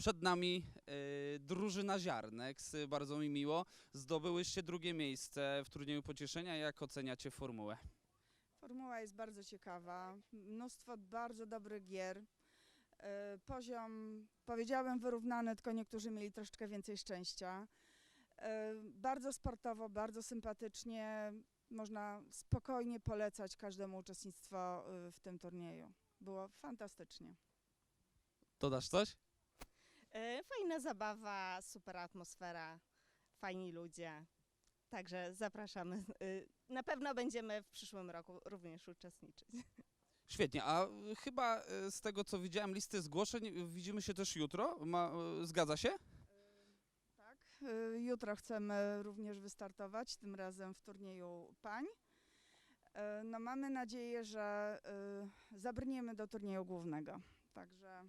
Przed nami e, drużyna Ziarnex, e, bardzo mi miło. Zdobyłyście drugie miejsce w turnieju pocieszenia. Jak oceniacie formułę? Formuła jest bardzo ciekawa, mnóstwo bardzo dobrych gier. E, Poziom, powiedziałabym, wyrównany, tylko niektórzy mieli troszeczkę więcej szczęścia. E, Bardzo sportowo, bardzo sympatycznie. Można spokojnie polecać każdemu uczestnictwo w tym turnieju. Było fantastycznie. Dodasz coś? E, Fajna zabawa, super atmosfera, fajni ludzie. Także zapraszamy. E, Na pewno będziemy w przyszłym roku również uczestniczyć. Świetnie, a e, chyba z tego co widziałem listy zgłoszeń, widzimy się też jutro. Ma, zgadza się? Tak, jutro chcemy również wystartować, tym razem w turnieju pań. No mamy nadzieję, że zabrniemy do turnieju głównego. Także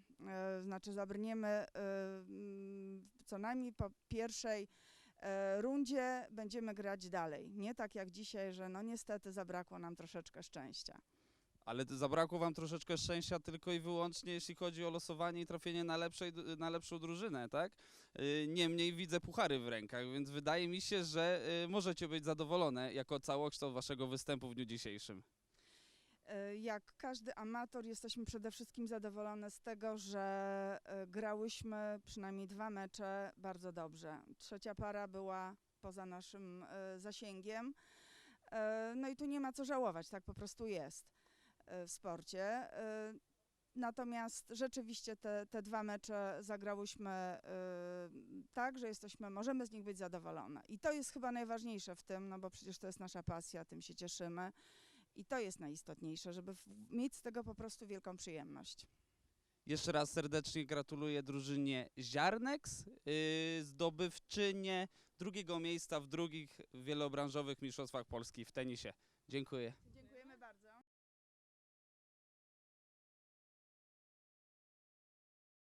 y, znaczy zabrniemy y, co najmniej po pierwszej y, rundzie będziemy grać dalej. Nie tak jak dzisiaj, że no niestety zabrakło nam troszeczkę szczęścia. Ale zabrakło wam troszeczkę szczęścia tylko i wyłącznie, jeśli chodzi o losowanie i trafienie na, lepszej, na lepszą drużynę, tak? Niemniej widzę puchary w rękach, więc wydaje mi się, że możecie być zadowolone jako całokształt waszego występu w dniu dzisiejszym. E, Jak każdy amator jesteśmy przede wszystkim zadowolone z tego, że e, grałyśmy przynajmniej dwa mecze bardzo dobrze. Trzecia para była poza naszym e, zasięgiem. No i tu nie ma co żałować, tak po prostu jest w sporcie. Natomiast rzeczywiście te, te dwa mecze zagrałyśmy tak, że jesteśmy, możemy z nich być zadowolone. I to jest chyba najważniejsze w tym, no bo przecież to jest nasza pasja, tym się cieszymy. I to jest najistotniejsze, żeby mieć z tego po prostu wielką przyjemność. Jeszcze raz serdecznie gratuluję drużynie Ziarnex, yy, zdobywczynie drugiego miejsca w drugich wielobranżowych mistrzostwach Polski w tenisie. Dziękuję.